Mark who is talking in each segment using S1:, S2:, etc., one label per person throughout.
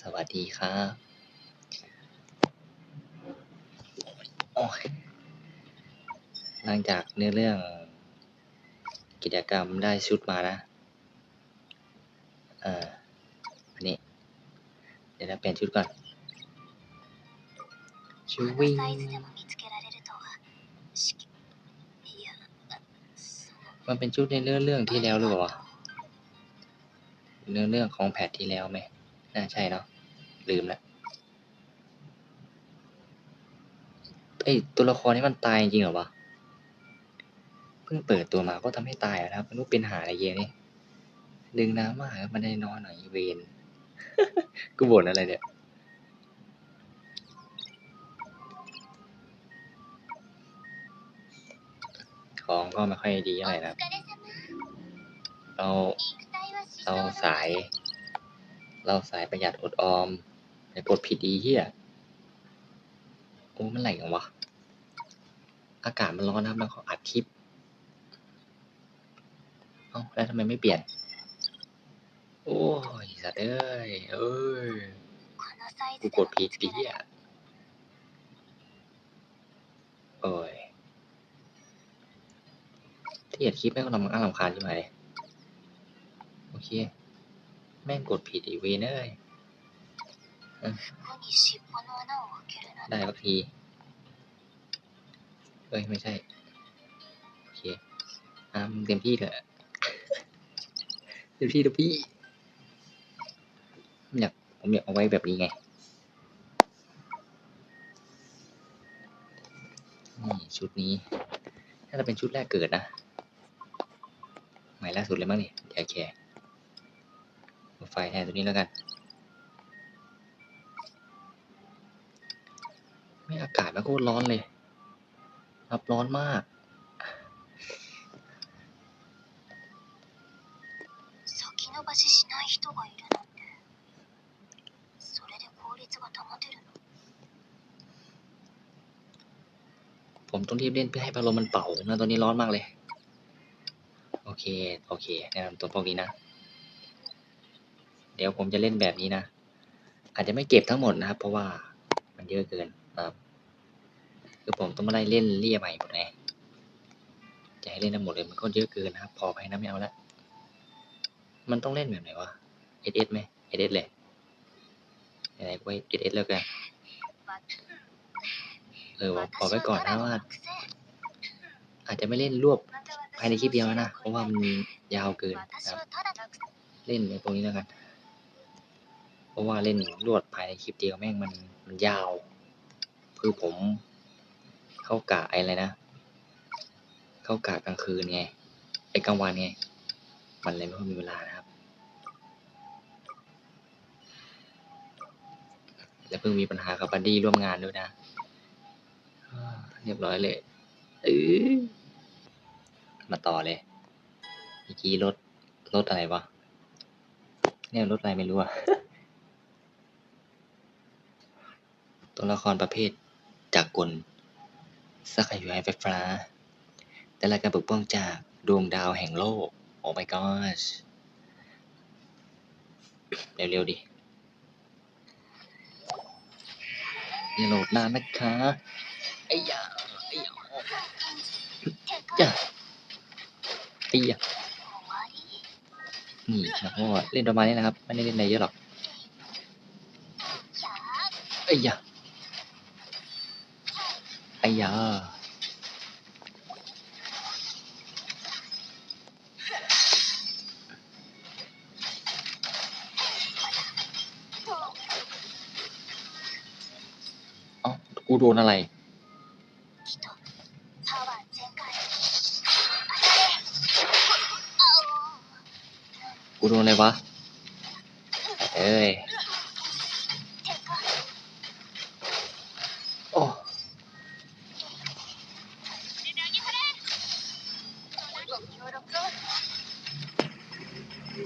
S1: สวัสดีครับหลังจากเนื้อเรื่องกิจกรรมได้ชุดมานะ เอ่อันนี้ เดี๋ยวเราเปลี่ยนชุดก่อนชุ
S2: ด
S1: วิ่งมันเป็นชุดในเรื่องเรื่องที่แล้วหรือเปล่าเรื่องเรื่องของแพทที่แล้วไหม น่าใช่เนาะลืมละไอตัวละครนี้มันตายจริงเหรอวะเพิ่งเปิดตัวมาก็ทำให้ตายแล้วครับมันู้เป็นหาอะไรเยนี่ดึงน้ำมาแล้วมันได้นอนหน่อยเวนกูบ่นอะไรเนี่ยของก็ไม่ค่อยดีเท่าไหร่นะเราเราสาย เราสายประหยัดอดออมแต่กดผิดดีเฮียโอ้มันไหลกังวะ อากาศมันร้อนนะมันขออัดคลิป เอ้า แล้วทำไมไม่เปลี่ยน โอ้ยสัตว์เอ้ย เอ้ยกูกดผิด
S2: ดี
S1: เฮียโอ้ยที่เห็นคลิปไม่ก็ลำอ่างลำคาญใช่ไหมโอเค แม่งกดผิดอีวีนเอ้ยได้สักที เอ้ย ไม่ใช่ โอเคอะมึงเต็มที่เถอะเต็มที่เถอะพี่ผมอยากผมอยากเอาไว้แบบนี้ไง นี่ชุดนี้น่าจะเป็นชุดแรกเกิดนะ ใหม่ล่าสุดเลยมั้งนี่แชร์ ไฟล์แทนตัวนี้แล้วกัน ไม่อากาศมันโคตรร้อนเลย รับร้อนมากผมต้องรีบเล่นเพื่อให้พัดลมมันเป่านะตอนนี้ร้อนมากเลย โอเค โอเคแนะนำตัวพวกนี้นะ เดี๋ยวผมจะเล่นแบบนี้นะ อาจจะไม่เก็บทั้งหมดนะครับ เพราะว่ามันเยอะเกินครับคือผมต้องมาได้เล่นเรียใหม่หมดไงจะให้เล่นทั้งหมดเลยมันก็เยอะเกินนะครับ พอไปนะไม่เอาละมันต้องเล่นแบบไหนวะเอสเอสไหมเอสเอสเลยอะไรไว้เอสเอสแล้วกันเออพอไปก่อนนะว่า อาจจะไม่เล่นรวบภายในคลิปเดียวนะ เพราะว่ามันยาวเกินครับ เล่นในตรงนี้แล้วกัน เพราะว่าเล่นรวดภายในคลิปเดียวแม่งมันมันยาว คือผมเข้ากะไอะไรนะ เข้ากะกลางคืนไงไอกลางวันไง มันเลยไม่ค่อยมีเวลานะครับ และเพิ่งมีปัญหากับบัดดี้ร่วมงานด้วยนะเรียบร้อยเลยเออมาต่อเลยเมื่อกี้รถรถอะไรวะเนี่ยรถอะไรไม่รู้อะ ตัวละครประเภทจากกลสักอยู่ไฟฟ้า แต่ละการปกป้องจากดวงดาวแห่งโลก โอ้ my gosh เร็วๆดิอย่าโหลดนานนะคะไอ้ยาไอ้ยาจ้ะไอ้ยานี่นะพ่อเล่นประมาณนี้นะครับ ไม่ได้เล่นในเยอะหรอกไอ้ยา ไอ้ยาเอ้ากูโดนอะไร กูโดนอะไรวะ เอ้ย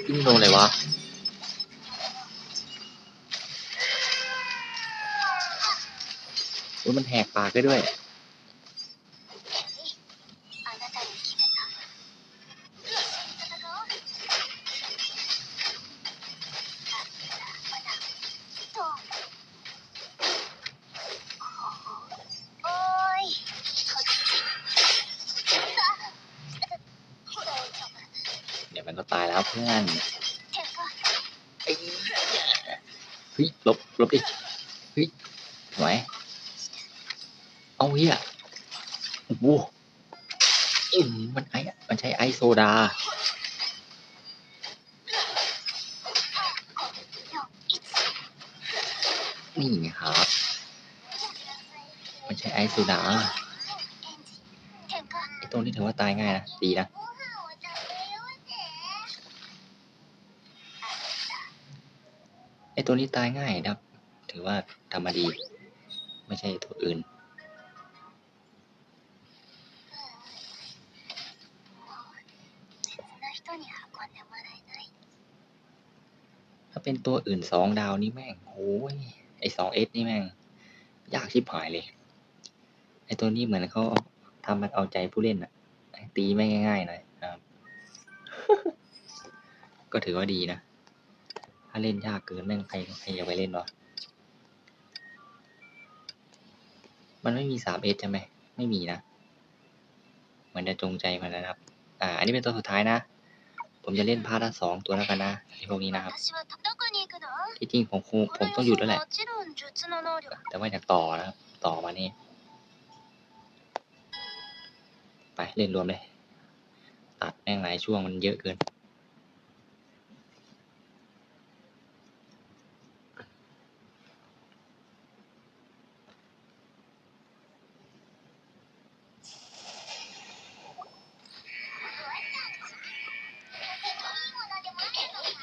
S1: ยิ่งโดนอะไรวะโอ้ยมันแหกปากได้ด้วย แล้วเพื่อนเฮ้ยลบลบดิเฮ้ยไหวเอาเฮียโอ้โหมันไอ้มันใช้ไอโซดานี่ครับ มันใช้ไอโซดาไอตัวนี้ถือว่าตายง่ายนะ ดีนะ ไอตัวนี้ตายง่ายนะครับ ถือว่าทำมาดี ไม่ใช่ตัวอื่น ถ้าเป็นตัวอื่นสองดาวนี่แม่งโอ้ยไอสองเอสนี่แม่ง ยากชิบหายเลย ไอตัวนี้เหมือนเขาทำมันเอาใจผู้เล่นอะตีไม่ง่ายๆหน่อยครับ ก็ถือว่าดีนะาเล่นยากเกินแม่งใครใครอยากไปเล่นวะมันไม่มีสามเอสใช่ไหมไม่มีนะเหมือนจะจงใจมันนะครับ อ่า อันนี้เป็นตัวสุดท้ายนะ ผมจะเล่นพาร์ทลสองตัวแล้วกันนะในพวกนี้นะครับ ที่จริงผมคงผมต้องหยุดแล้วแหละ แต่ว่าอยากต่อนะครับ ต่อมานี่ ไปเล่นรวมเลย ตัดแม่งหลายช่วงมันเยอะเกิน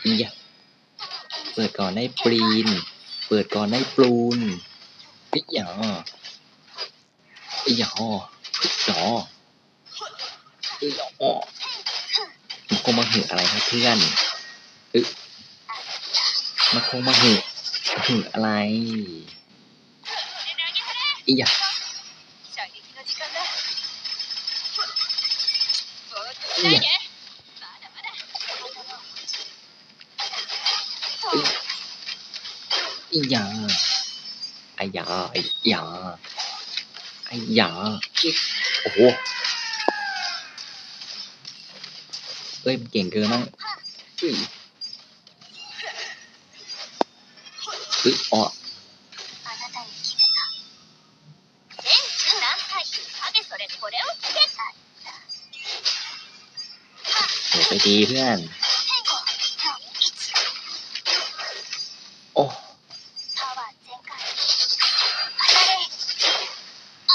S1: นี่เปิดก่อนได้ปรีน เปิดก่อนได้ปรูนอีหยออีหยอหยออีหยอมันคงมาเหืออะไรครับเพื่อนอึมันคงมาเหือหืออะไรอีหย
S2: อ
S1: อีหยอ อย่างไอ้ย่างไอ้ย่าโอ้โหเอ้ยเก่งเกินมั้งอุ้ยอุ้ยอ๋อไปดีเพื่อน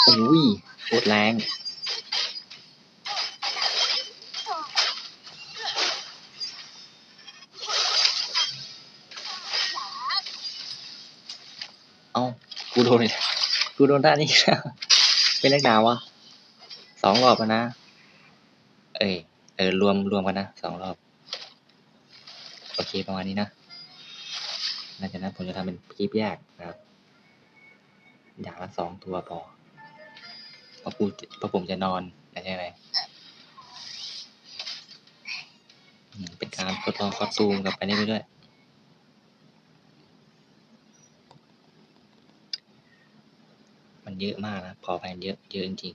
S1: อุ้ยโคตรแรงเอากูโดนเลยกูโดนท่านี้แล้วเป็นเล็กดาววะสองรอบแล้วนะ เอ้ยเออรวมรวมกันนะสองรอบ โอเคประมาณนี้นะหลังจากนั้นผมจะทำเป็นคลิปแยกนะครับ อย่างละสองตัวพอ ราะกูพระผมจะนอนใช่ไหมเป็นการทดลองคอสตูมกับอันนี้ไปด้วยมันเยอะมากนะ พอแพนเยอะ เยอะจริง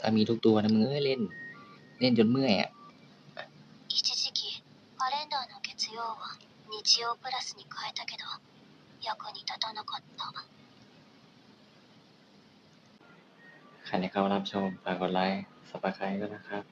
S1: ถ้ามีทุกตัวนะมึงเอ้ยเล่น เล่นจนเมื่อยอะ
S2: 月曜は日曜プラスに変えたけど役に立たなかった
S1: ใครที่เข้ารับชมฝากกดไลค์สับสไครต์ด้วยนะครับ